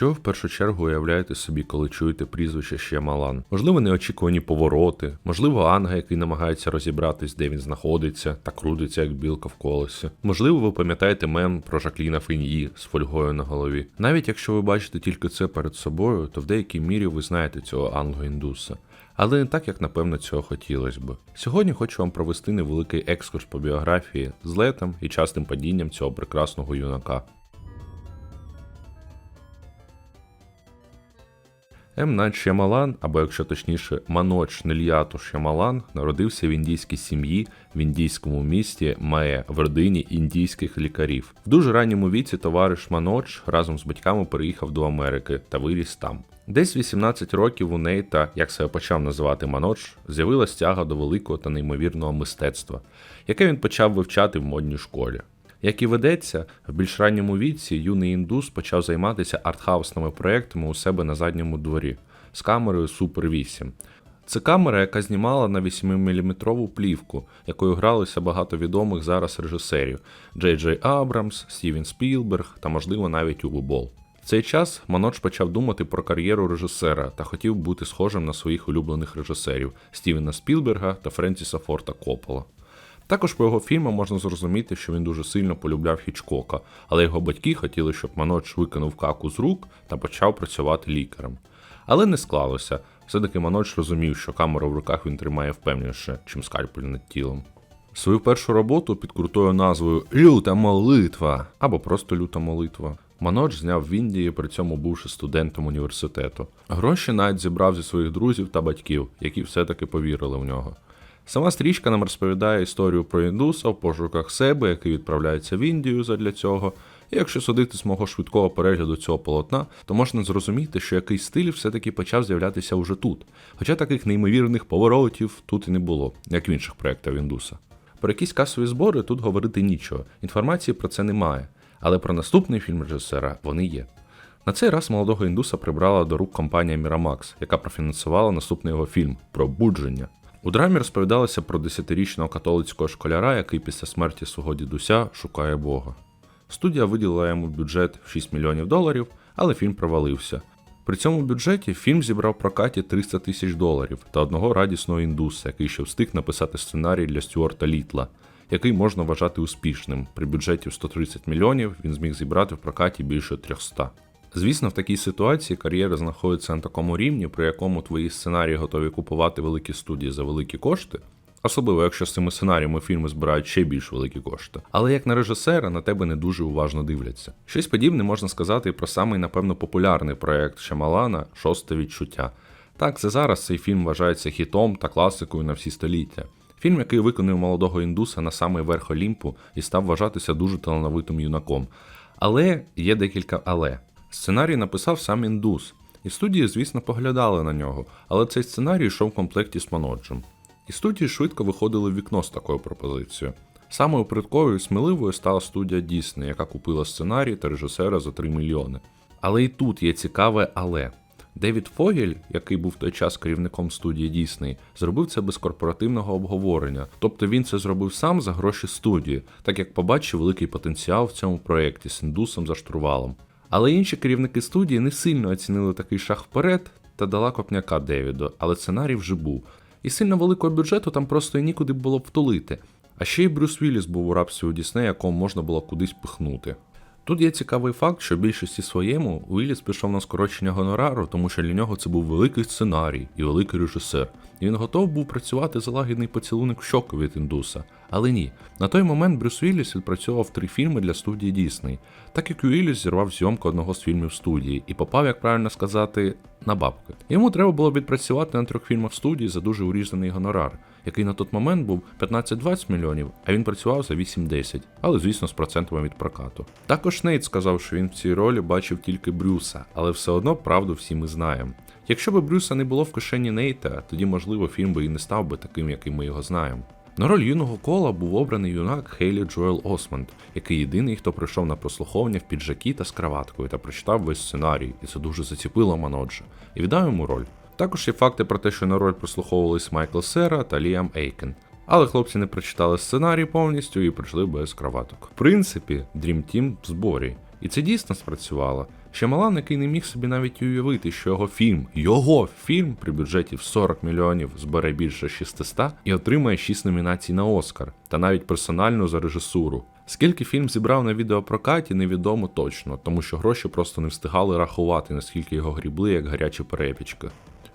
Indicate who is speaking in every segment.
Speaker 1: Що в першу чергу уявляєте собі, коли чуєте прізвище Шямалан? Можливо, неочікувані повороти, можливо, Анга, який намагається розібратись, де він знаходиться, та крутиться, як білка в колесі. Можливо, ви пам'ятаєте мем про Жакліна Феньї з фольгою на голові. Навіть якщо ви бачите тільки це перед собою, то в деякій мірі ви знаєте цього англо-індуса. Але не так, як напевно цього хотілося б. Сьогодні хочу вам провести невеликий екскурс по біографії з летом і частим падінням цього прекрасного юнака. М. Найт або якщо точніше, Маноч Нельяту Шямалан, народився в індійській сім'ї в індійському місті Має в родині індійських лікарів. В дуже ранньому віці товариш Маноч разом з батьками переїхав до Америки та виріс там. Десь 18 років у Нейта, як себе почав називати Маноч, з'явилась тяга до великого та неймовірного мистецтва, яке він почав вивчати в модній школі. Як і ведеться, в більш ранньому віці юний індус почав займатися артхаусними проектами у себе на задньому дворі з камерою Super 8. Це камера, яка знімала на 8-мм плівку, якою гралися багато відомих зараз режисерів Джей Джей Абрамс, Стівен Спілберг та, можливо, навіть Уву Бол. В цей час Маноч почав думати про кар'єру режисера та хотів бути схожим на своїх улюблених режисерів Стівена Спілберга та Френсіса Форта Коппола. Також по його фільмам можна зрозуміти, що він дуже сильно полюбляв Хічкока, але його батьки хотіли, щоб Маноч викинув каку з рук та почав працювати лікарем. Але не склалося. Все-таки Маноч розумів, що камеру в руках він тримає впевненіше, чим скальпель над тілом. Свою першу роботу під крутою назвою Люта молитва або просто люта молитва. Маноч зняв в Індії, при цьому бувши студентом університету. Гроші навіть зібрав зі своїх друзів та батьків, які все-таки повірили в нього. Сама стрічка нам розповідає історію про індуса в пошуках себе, який відправляється в Індію задля цього. І якщо судити з мого швидкого перегляду цього полотна, то можна зрозуміти, що якийсь стиль все-таки почав з'являтися уже тут. Хоча таких неймовірних поворотів тут і не було, як в інших проєктах індуса. Про якісь касові збори тут говорити нічого, інформації про це немає, але про наступний фільм режисера вони є. На цей раз молодого індуса прибрала до рук компанія Miramax, яка профінансувала наступний його фільм Пробудження. У драмі розповідалося про десятирічного католицького школяра, який після смерті свого дідуся шукає Бога. Студія виділила йому бюджет в 6 мільйонів доларів, але фільм провалився. При цьому бюджеті фільм зібрав прокаті 300 тисяч доларів та одного радісного індуса, який ще встиг написати сценарій для Стюарта Літла, який можна вважати успішним. При бюджеті в 130 мільйонів він зміг зібрати в прокаті більше 300. Звісно, в такій ситуації кар'єра знаходиться на такому рівні, при якому твої сценарії готові купувати великі студії за великі кошти. Особливо, якщо з цими сценаріями фільми збирають ще більш великі кошти. Але як на режисера на тебе не дуже уважно дивляться. Щось подібне можна сказати і про самий, напевно, популярний проект Шамалана Шосте відчуття. Так, це зараз цей фільм вважається хітом та класикою на всі століття. Фільм, який виконав молодого індуса на самий верх Олімпу і став вважатися дуже талановитим юнаком. Але є декілька але. Сценарій написав сам індус, і студії, звісно, поглядали на нього, але цей сценарій йшов в комплекті з Маноджем. І студії швидко виходили в вікно з такою пропозицією. Самою притковою і сміливою стала студія Дісней, яка купила сценарій та режисера за 3 мільйони. Але і тут є цікаве але. Девід Фогель, який був в той час керівником студії Дісней, зробив це без корпоративного обговорення, тобто він це зробив сам за гроші студії, так як побачив великий потенціал в цьому проєкті з індусом за штурвалом. Але інші керівники студії не сильно оцінили такий шаг вперед та дала копняка Девіду, але сценарій вже був. І сильно великого бюджету там просто і нікуди було б втулити. А ще й Брюс Вілліс був у рабстві у Діснея, якого можна було кудись пихнути. Тут є цікавий факт, що в більшості своєму Уілліс пішов на скорочення гонорару, тому що для нього це був великий сценарій і великий режисер. І він готов був працювати за лагідний поцілунок в щоку від індуса. Але ні, на той момент Брюс Вілліс відпрацьовував три фільми для студії Дісней, так як Уілліс зірвав зйомку одного з фільмів студії і попав, як правильно сказати, на бабки. Йому треба було відпрацювати на трьох фільмах студії за дуже урізаний гонорар, який на той момент був 15-20 мільйонів, а він працював за 8-10, але звісно з процентами від прокату. Також Нейт сказав, що він в цій ролі бачив тільки Брюса, але все одно правду всі ми знаємо. Якщо б Брюса не було в кишені Нейта, тоді можливо фільм би і не став би таким, яким ми його знаємо. На роль юного кола був обраний юнак Хейлі Джоел Осмонд, який єдиний, хто прийшов на прослуховування в піджакі та з краваткою та прочитав весь сценарій, і це дуже заціпило Маноджа, і віддав йому роль. Також є факти про те, що на роль прослуховувались Майкл Сера та Ліам Ейкен. Але хлопці не прочитали сценарій повністю і прийшли без краваток. В принципі, Dream Team в зборі. І це дійсно спрацювало. Шямалан, який не міг собі навіть уявити, що його фільм, його фільм при бюджеті в 40 мільйонів збере більше 600 і отримає 6 номінацій на Оскар, та навіть персональну за режисуру. Скільки фільм зібрав на відеопрокаті, невідомо точно, тому що гроші просто не встигали рахувати, наскільки його грібли, як гарячі перепічки.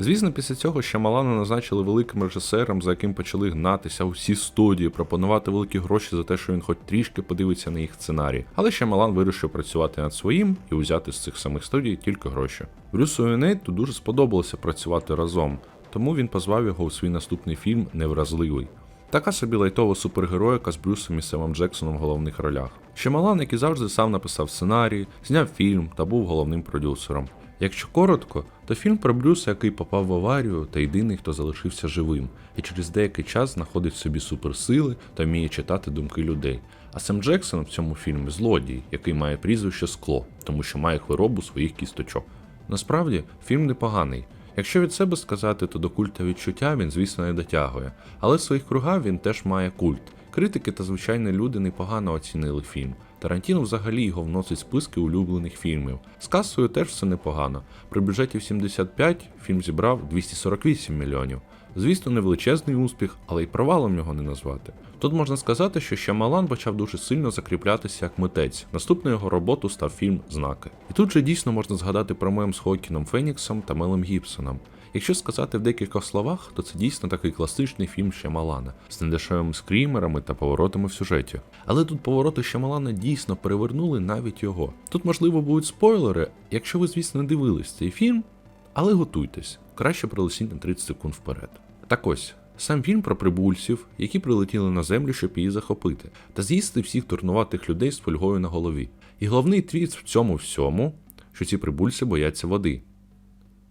Speaker 1: Звісно, після цього Шямалана назначили великим режисером, за яким почали гнатися усі студії, пропонувати великі гроші за те, що він хоч трішки подивиться на їх сценарій. Але Шямалан вирішив працювати над своїм і взяти з цих самих студій тільки гроші. Брюсу і Нейту дуже сподобалося працювати разом, тому він позвав його у свій наступний фільм Невразливий. Така собі лайтова супергероїка з Брюсом і Семом Джексоном в головних ролях. Шямалан, як і завжди, сам написав сценарій, зняв фільм та був головним продюсером. Якщо коротко, то фільм про Брюса, який попав в аварію та єдиний, хто залишився живим, і через деякий час знаходить в собі суперсили та вміє читати думки людей. А Сем Джексон в цьому фільмі злодій, який має прізвище скло, тому що має хворобу своїх кісточок. Насправді, фільм непоганий. Якщо від себе сказати, то до культа відчуття він, звісно, не дотягує, але в своїх кругах він теж має культ. Критики та звичайні люди непогано оцінили фільм. Тарантіно взагалі його вносить в списки улюблених фільмів. З касою теж все непогано. При бюджеті в 75 фільм зібрав 248 мільйонів. Звісно, не величезний успіх, але й провалом його не назвати. Тут можна сказати, що Щамалан почав дуже сильно закріплятися як митець. Наступною його роботу став фільм Знаки. І тут же дійсно можна згадати про мем з Хокіном Феніксом та Мелом Гібсоном. Якщо сказати в декількох словах, то це дійсно такий класичний фільм Щамалана з недешевими скрімерами та поворотами в сюжеті. Але тут повороти Щамалана дійсно перевернули навіть його. Тут, можливо, будуть спойлери, якщо ви, звісно, не дивились цей фільм, але готуйтесь, краще пролисіть на 30 секунд вперед. Так ось. Сам фільм про прибульців, які прилетіли на землю, щоб її захопити, та з'їсти всіх турнуватих людей з фольгою на голові. І головний твіт в цьому всьому, що ці прибульці бояться води.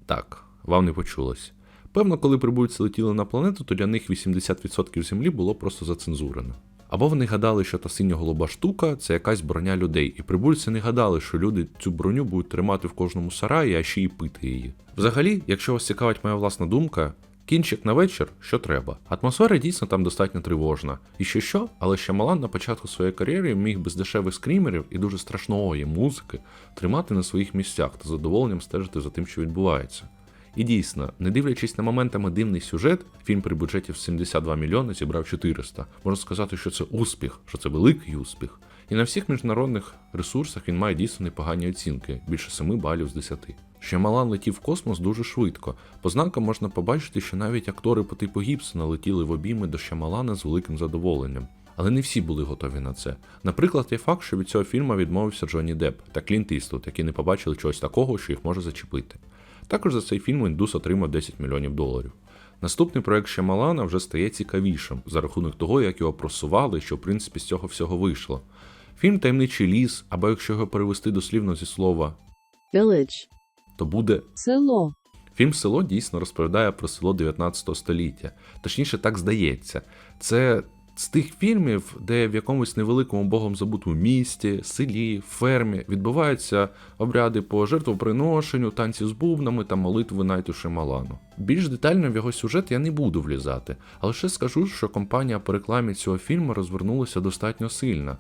Speaker 1: Так, вам не почулось. Певно, коли прибульці летіли на планету, то для них 80% землі було просто зацензурено. Або вони гадали, що та синьо-голуба штука це якась броня людей, і прибульці не гадали, що люди цю броню будуть тримати в кожному сараї, а ще й пити її. Взагалі, якщо вас цікавить моя власна думка, кінчик на вечір, що треба. Атмосфера дійсно там достатньо тривожна. І що що, але ще Малан на початку своєї кар'єри міг без дешевих скрімерів і дуже страшної музики тримати на своїх місцях та задоволенням стежити за тим, що відбувається. І дійсно, не дивлячись на моментами дивний сюжет, фільм при бюджеті в 72 мільйони зібрав 400. Можна сказати, що це успіх, що це великий успіх. І на всіх міжнародних ресурсах він має дійсно непогані оцінки, більше 7 балів з 10. Ще Малан летів в космос дуже швидко. По знакам можна побачити, що навіть актори по типу Гібсона летіли в обійми до Щамалана з великим задоволенням. Але не всі були готові на це. Наприклад, є факт, що від цього фільму відмовився Джонні Депп та Клінт Іствуд, які не побачили чогось такого, що їх може зачепити. Також за цей фільм індус отримав 10 мільйонів доларів. Наступний проект Шямалана вже стає цікавішим за рахунок того, як його просували, що в принципі з цього всього вийшло. Фільм Таємничий ліс, або якщо його перевести дослівно зі слова,
Speaker 2: village,
Speaker 1: то буде
Speaker 2: село,
Speaker 1: Фільм Село дійсно розповідає про село 19 століття. Точніше, так здається. Це з тих фільмів, де в якомусь невеликому богом забутому місті, селі, фермі відбуваються обряди по жертвоприношенню, танці з бубнами та молитви Найту Шемалану. Більш детально в його сюжет я не буду влізати, але ще скажу, що компанія по рекламі цього фільму розвернулася достатньо сильно.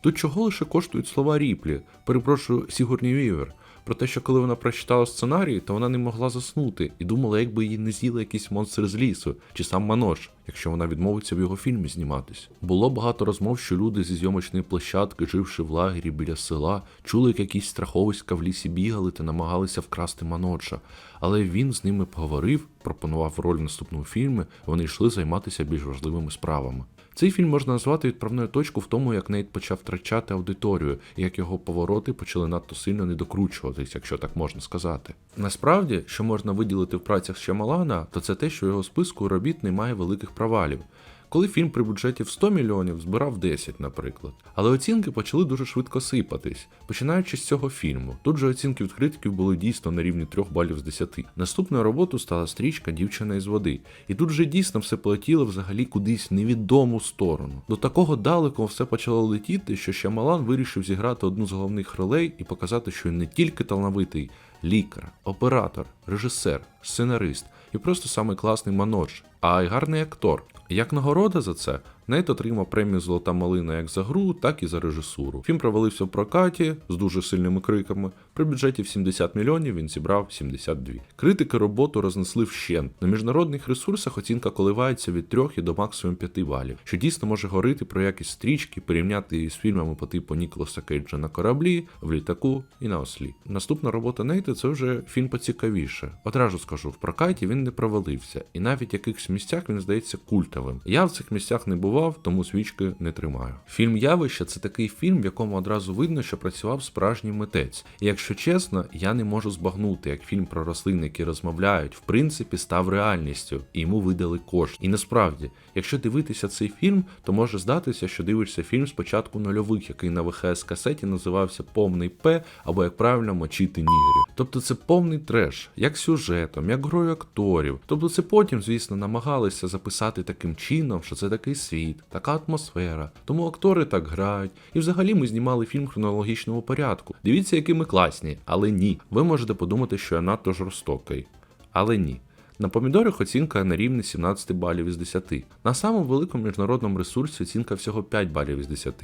Speaker 1: Тут чого лише коштують слова Ріплі, перепрошую Сігурні Вівер, про те, що коли вона прочитала сценарій, то вона не могла заснути і думала, якби її не з'їли якийсь монстр з лісу, чи сам Манош, якщо вона відмовиться в його фільмі зніматись. Було багато розмов, що люди зі зйомочної площадки, живши в лагері біля села, чули, як якісь страховиська в лісі бігали та намагалися вкрасти Маноча. Але він з ними поговорив, пропонував роль в наступному фільмі, вони йшли займатися більш важливими справами. Цей фільм можна назвати відправною точкою в тому, як Нейт почав втрачати аудиторію, і як його повороти почали надто сильно не докручуватись, якщо так можна сказати. Насправді, що можна виділити в працях Щамалана, то це те, що його списку робіт немає великих провалів. Коли фільм при бюджеті в 100 мільйонів збирав 10, наприклад. Але оцінки почали дуже швидко сипатись, починаючи з цього фільму. Тут же оцінки від критиків були дійсно на рівні 3 балів з 10. Наступною роботою стала стрічка Дівчина із води. І тут же дійсно все полетіло взагалі кудись невідому сторону. До такого далеко все почало летіти, що Шямалан вирішив зіграти одну з головних ролей і показати, що він не тільки талановитий лікар, оператор, режисер, сценарист і просто самий класний манодж, а й гарний актор. Як нагорода за це Нейт отримав премію Золота малина як за гру, так і за режисуру. Фільм провалився в прокаті з дуже сильними криками. При бюджеті в 70 мільйонів він зібрав 72. Критики роботу рознесли вщент. На міжнародних ресурсах оцінка коливається від 3 і до максимум 5 балів, що дійсно може говорити про якість стрічки, порівняти її з фільмами по типу Ніколаса Кейджа на кораблі, в літаку і на ослі. Наступна робота Нейта це вже фільм поцікавіше. Одразу скажу, в прокаті він не провалився, і навіть в якихось місцях він здається культовим. Я в цих місцях не бував, тому свічки не тримаю. Фільм Явище це такий фільм, в якому одразу видно, що працював справжній митець. І якщо чесно, я не можу збагнути, як фільм про рослин, які розмовляють, в принципі, став реальністю, і йому видали кошт. І насправді, якщо дивитися цей фільм, то може здатися, що дивишся фільм з початку нульових, який на ВХС касеті називався Повний П або як правильно мочити нігрів. Тобто це повний треш, як сюжетом, як грою акторів. Тобто це потім, звісно, намагалися записати таким чином, що це такий світ, така атмосфера. Тому актори так грають. І взагалі ми знімали фільм хронологічного порядку. Дивіться, які ми класні, але ні. Ви можете подумати, що я надто жорстокий. Але ні. На помідорах оцінка на рівні 17 балів із 10. На самому великому міжнародному ресурсі оцінка всього 5 балів із 10.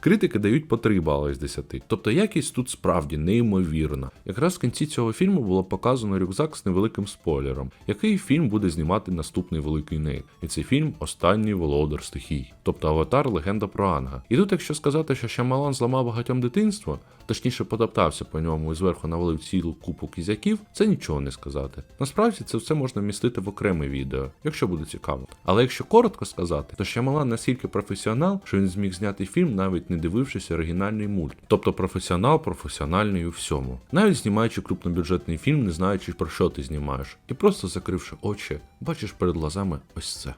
Speaker 1: Критики дають по 3 бали з 10. Тобто якість тут справді неймовірна. Якраз в кінці цього фільму було показано рюкзак з невеликим спойлером, який фільм буде знімати наступний великий нейт. І цей фільм останній володар стихій, тобто Аватар Легенда про Анга. І тут, якщо сказати, що Шамалан зламав багатьом дитинство, точніше потоптався по ньому і зверху навалив цілу купу кізяків, це нічого не сказати. Насправді це все можна вмістити в окреме відео, якщо буде цікаво. Але якщо коротко сказати, то Шамалан настільки професіонал, що він зміг зняти фільм, навіть не дивившись оригінальний мульт. Тобто професіонал професіональний у всьому. Навіть знімаючи крупнобюджетний фільм, не знаючи про що ти знімаєш, і просто закривши очі, бачиш перед глазами ось це.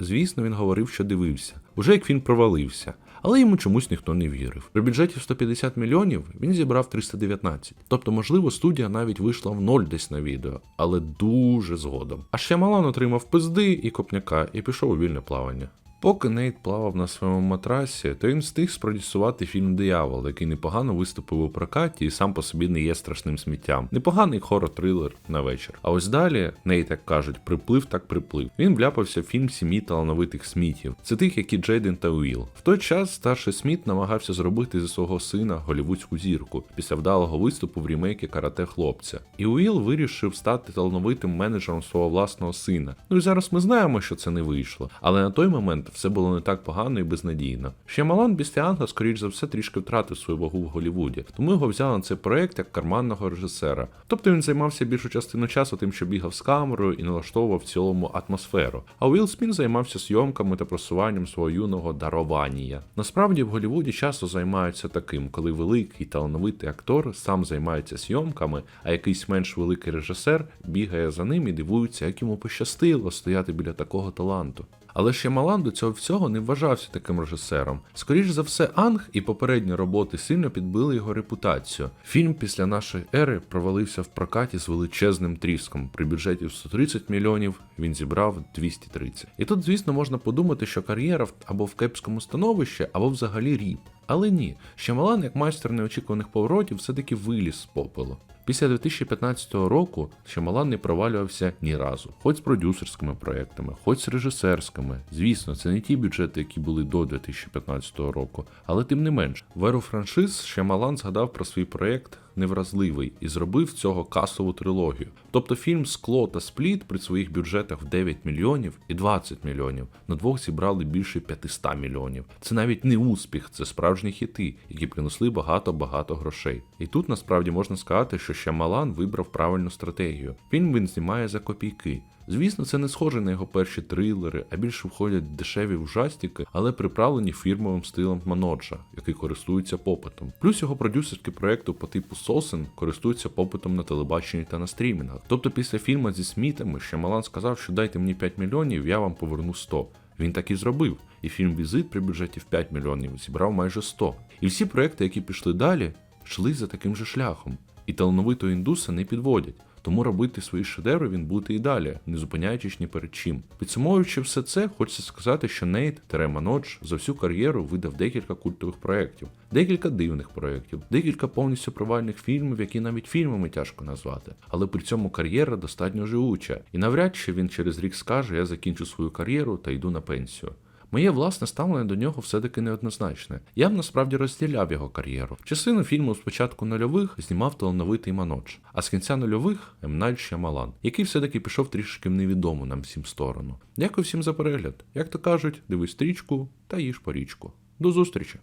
Speaker 1: Звісно, він говорив, що дивився. Уже як фільм провалився, але йому чомусь ніхто не вірив. При бюджеті в 150 мільйонів він зібрав 319. Тобто, можливо, студія навіть вийшла в ноль десь на відео, але дуже згодом. А ще Малан отримав пизди і копняка і пішов у вільне плавання. Поки Нейт плавав на своєму матрасі, то він встиг спродюсувати фільм Диявол, який непогано виступив у прокаті і сам по собі не є страшним сміттям. Непоганий хорор-трилер на вечір. А ось далі, Нейт, як кажуть, приплив так приплив. Він вляпався в фільм сім'ї талановитих смітів. Це тих, які Джейден та Уіл. В той час старший Сміт намагався зробити зі свого сина голівудську зірку після вдалого виступу в рімейкі карате хлопця. І Уіл вирішив стати талановитим менеджером свого власного сина. Ну і зараз ми знаємо, що це не вийшло. Але на той момент все було не так погано і безнадійно. Ще Малан після Анга, скоріш за все, трішки втратив свою вагу в Голлівуді, тому його взяли на цей проект як карманного режисера. Тобто він займався більшу частину часу тим, що бігав з камерою і налаштовував в цілому атмосферу. А Уілл Смін займався зйомками та просуванням свого юного дарованія. Насправді в Голлівуді часто займаються таким, коли великий талановитий актор сам займається зйомками, а якийсь менш великий режисер бігає за ним і дивується, як йому пощастило стояти біля такого таланту. Але ще Малан до цього всього не вважався таким режисером. Скоріше за все, Анг і попередні роботи сильно підбили його репутацію. Фільм після нашої ери провалився в прокаті з величезним тріском. При бюджеті в 130 мільйонів він зібрав 230. І тут, звісно, можна подумати, що кар'єра або в кепському становищі, або взагалі ріп. Але ні, ще Малан, як майстер неочікуваних поворотів, все-таки виліз з попелу. Після 2015 року Шамалан не провалювався ні разу, хоч з продюсерськими проектами, хоч з режисерськими. Звісно, це не ті бюджети, які були до 2015 року, але тим не менш, в еру франшиз Шамалан згадав про свій проект Невразливий і зробив цього касову трилогію. Тобто фільм Скло та Спліт при своїх бюджетах в 9 мільйонів і 20 мільйонів на двох зібрали більше 500 мільйонів. Це навіть не успіх, це справжні хіти, які принесли багато-багато грошей. І тут насправді можна сказати, що Шамалан вибрав правильну стратегію. Фільм він знімає за копійки. Звісно, це не схоже на його перші трилери, а більше входять дешеві ужастики, але приправлені фірмовим стилем Маноджа, який користується попитом. Плюс його продюсерські проекти по типу Сосен користуються попитом на телебаченні та на стрімінгах. Тобто після фільму зі Смітами Шамалан сказав, що дайте мені 5 мільйонів, я вам поверну 100. Він так і зробив. І фільм Візит при бюджеті в 5 мільйонів зібрав майже 100. І всі проекти, які пішли далі, йшли за таким же шляхом. І талановитого індуса не підводять. Тому робити свої шедеври він буде і далі, не зупиняючись ні перед чим. Підсумовуючи все це, хочеться сказати, що Нейт Тереманоч за всю кар'єру видав декілька культових проєктів, декілька дивних проєктів, декілька повністю провальних фільмів, які навіть фільмами тяжко назвати. Але при цьому кар'єра достатньо живуча, і навряд чи він через рік скаже: я закінчу свою кар'єру та йду на пенсію. Моє власне ставлення до нього все-таки неоднозначне. Я б насправді розділяв його кар'єру. Частину фільму спочатку нульових знімав талановитий Маноч, а з кінця нульових Емналь Шямалан, який все-таки пішов трішки в невідому нам всім сторону. Дякую всім за перегляд. Як то кажуть, дивись стрічку та їж по річку. До зустрічі!